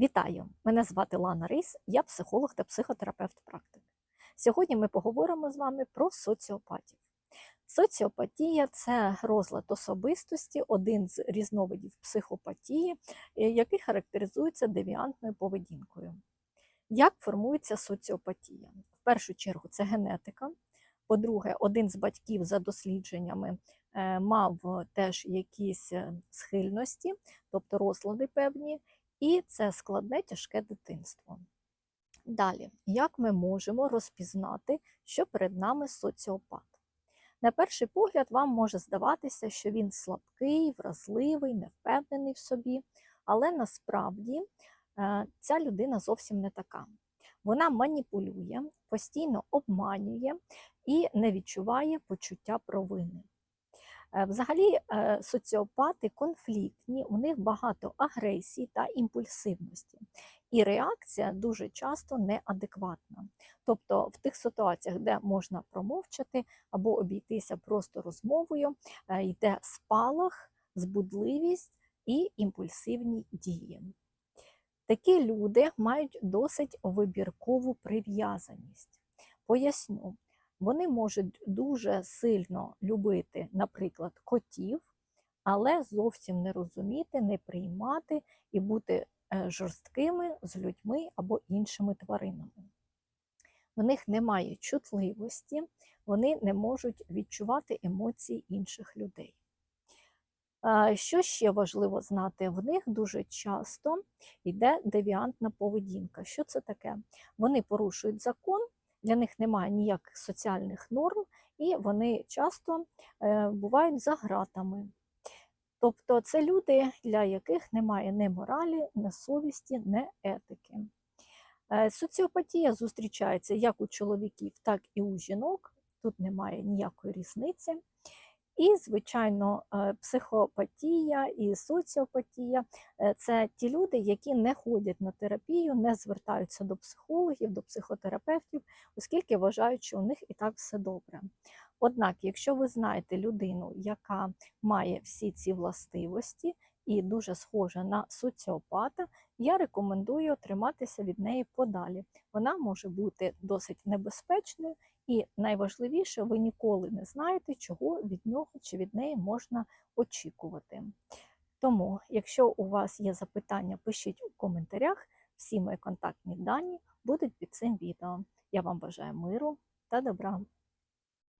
Вітаю! Мене звати Лана Рис, я психолог та психотерапевт-практик. Сьогодні ми поговоримо з вами про соціопатів. Соціопатія це розлад особистості, один з різновидів психопатії, е, який характеризується девіантною поведінкою. Як формується соціопатія? В першу чергу це генетика. По-друге, один з батьків за дослідженнями е, мав теж якісь е, схильності, тобто розлади певні, і це складне тяжке дитинство. Далі, як ми можемо розпізнати, що перед нами соціопат? На перший погляд, вам може здаватися, що він слабкий, вразливий, невпевнений в собі, але насправді е, ця людина зовсім не така. Вона маніпулює, постійно обманює і не відчуває почуття провини. Е, Взагалі, е, соціопати конфліктні, у них багато агресії та імпульсивності, і реакція дуже часто неадекватна. Тобто, в тих ситуаціях, де можна промовчати або обійтися просто розмовою, е, йде спалах, збудливість і імпульсивні дії. Такі люди мають досить вибіркову прив'язаність. Поясню, вони можуть дуже сильно любити, наприклад, котів, але зовсім не розуміти, не приймати і бути е, жорсткими з людьми або іншими тваринами. В них немає чутливості, вони не можуть відчувати емоції інших людей. Що ще важливо знати? В них дуже часто йде девіантна поведінка. Що це таке? Вони порушують закон, для них немає ніяких соціальних норм, і вони часто е, бувають за гратами. Тобто це люди, для яких немає ні моралі, ні совісті, ні етики. Е, Соціопатія зустрічається як у чоловіків, так і у жінок. Тут немає ніякої різниці. І, звичайно, е, психопатія і соціопатія е, це ті люди, які не ходять на терапію, не звертаються до психологів, до психотерапевтів, оскільки вважають, що у них і так все добре. Однак, якщо ви знаєте людину, яка має всі ці властивості і дуже схожа на соціопата, я рекомендую триматися від неї подалі. Вона може бути досить небезпечною, і найважливіше, ви ніколи не знаєте, чого від нього чи від неї можна очікувати. Тому, якщо у вас є запитання, пишіть у коментарях. Всі мої контактні дані будуть під цим відео. Я вам бажаю миру та добра.